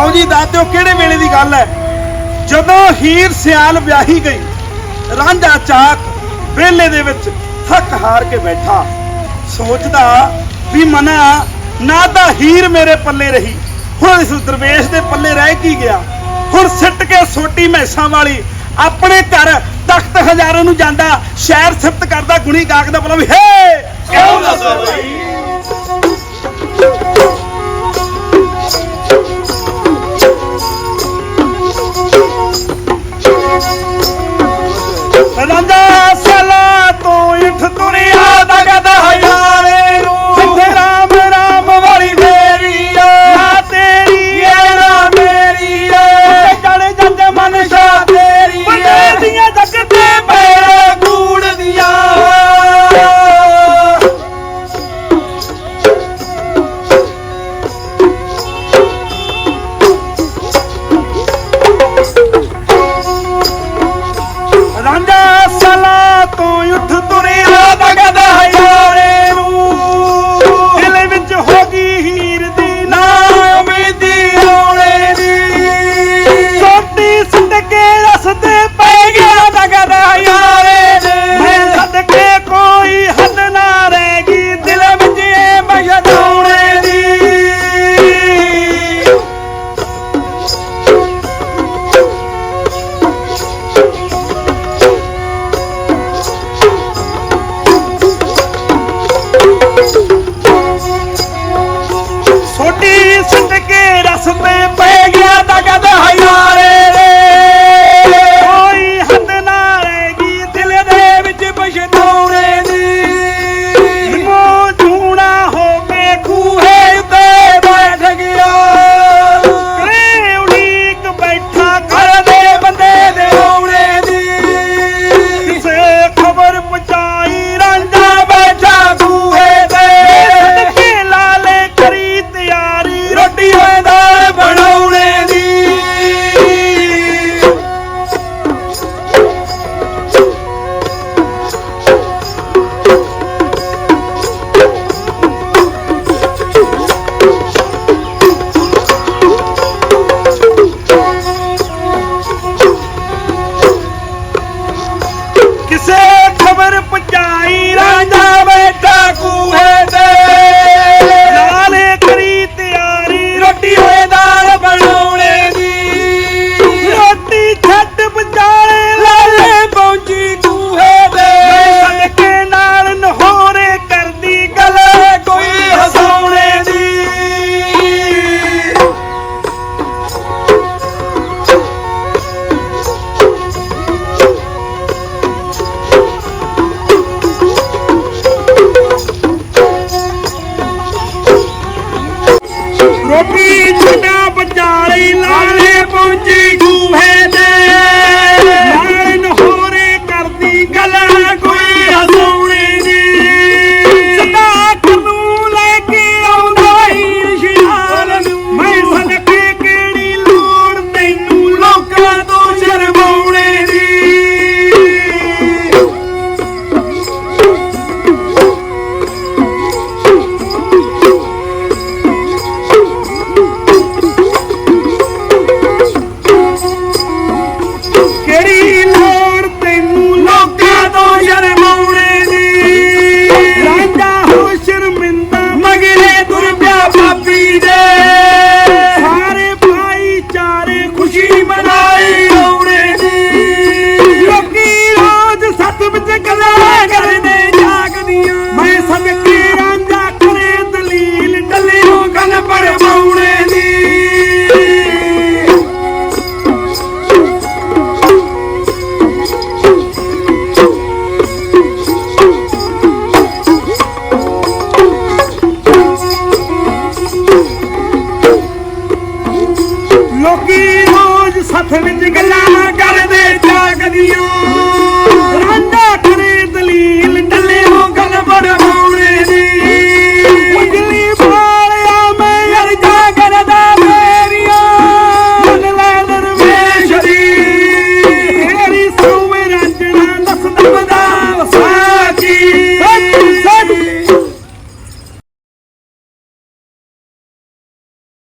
ਲਓ ਜੀ, ਦੱਸ ਦਿਓ ਕਿਹੜੇ ਵੇਲੇ ਦੀ ਗੱਲ ਹੈ? ਜਦੋਂ ਹੀਰ ਸਿਆਲ ਵਿਆਹੀ ਗਈ, ਰਾਂਝਾ ਚਾਕ ਵੇਲੇ ਦੇ ਵਿੱਚ ਥੱਕ ਹਾਰ ਕੇ ਬੈਠਾ, ਸੋਚਦਾ ਵੀ ਮਨਾ, ਨਾ ਤਾਂ ਹੀਰ ਮੇਰੇ ਪੱਲੇ ਰਹੀ। ਹੁਣ ਇਸ ਦਰਵੇਸ਼ ਦੇ ਪੱਲੇ ਰਹਿ ਕੀ ਗਿਆ? ਹੁਣ ਸਿੱਟ ਕੇ ਸੋਟੀ ਮੈਸਾਂ ਵਾਲੀ ਆਪਣੇ ਘਰ ਤਖਤ ਹਜ਼ਾਰਾਂ ਨੂੰ ਜਾਂਦਾ, ਸ਼ਹਿਰ ਸਿਫਤ ਕਰਦਾ, ਗੁਣੀ ਗਾਕ ਦਾ ਬੋਲਾ ਵੀ, ਹੇ! ਕਿਉਂ ਨਾ ਸੋਈ चला तू उठ दुनिया भगदा ਕੇ ਰਸਮੇ ਪਏ ਰੋਜ਼ ਸੱਥ ਵਿੱਚ ਗੱਲਾਂ ਕਰਦੇ ਜਾਗਦੀਆਂ